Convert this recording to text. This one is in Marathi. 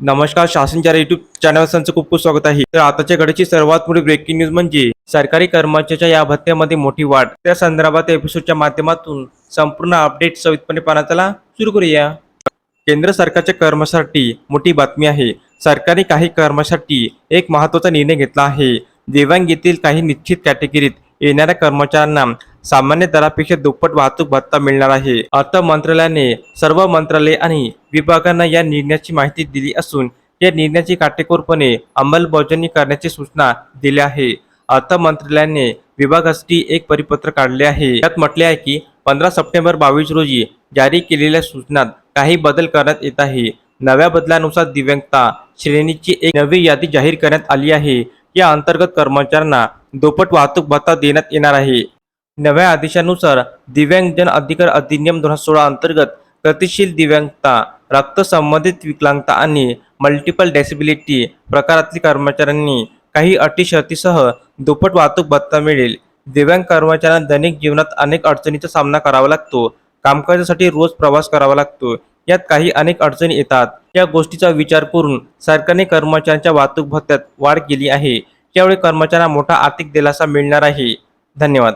नमस्कार शासनच्या युट्यूब चॅनल संचं खूप खूप स्वागत आहे. तर आताच्या घडीची सर्वात मोठी ब्रेकिंग न्यूज म्हणजे सरकारी कर्मचाऱ्याच्या या भत्त्यामध्ये मोठी वाढ. त्या संदर्भात एपिसोडच्या माध्यमातून संपूर्ण अपडेट सवितपणे पाहण्याला सुरू करूया. केंद्र सरकारच्या कर्मचाऱ्यांसाठी मोठी बातमी आहे. सरकारने काही कर्मचाऱ्यांसाठी एक महत्त्वाचा निर्णय घेतला आहे. दिव्यांग येथील काही निश्चित कॅटेगरीत येणाऱ्या कर्मचाऱ्यांना सामान्य दरापेक्षा दुप्पट वाहतूक भत्ता मिळणार आहे. अर्थ मंत्रालयाने सर्व मंत्रालय आणि विभागांना या निर्णयाची माहिती दिली असून या निर्णयाची काटेकोरपणे अंमलबजावणी करण्याची सूचना दिली आहे. अर्थ मंत्रालयाने विभागासाठी एक परिपत्र काढले आहे. यात म्हटले आहे की पंधरा सप्टेंबर बावीस रोजी जारी केलेल्या सूचनात काही बदल करण्यात येत आहे. नव्या बदलानुसार दिव्यांगता श्रेणीची एक नवी यादी जाहीर करण्यात आली आहे. या अंतर्गत कर्मचाऱ्यांना दुप्पट वाहतूक भत्ता देण्यात येणार आहे. नव्या आदेशानुसार दिव्यांगजन अधिकार अधिनियम दोन हजार सोळा अंतर्गत गतिशील दिव्यांगता रक्त संबंधित विकलांगता आणि मल्टिपल डेसिबिलिटी प्रकारातील कर्मचाऱ्यांनी काही अटी शर्तीसह दुप्पट वाहतूक भत्ता मिळेल. दिव्यांग कर्मचाऱ्यांना दैनिक जीवनात अनेक अडचणीचा सामना करावा लागतो. कामकाजासाठी रोज प्रवास करावा लागतो. यात काही अनेक अडचणी येतात. या गोष्टीचा विचार करून सरकारने कर्मचाऱ्यांच्या वाहतूक भत्त्यात वाढ केली आहे. त्यामुळे कर्मचाऱ्यांना मोठा आर्थिक दिलासा मिळणार आहे. धन्यवाद.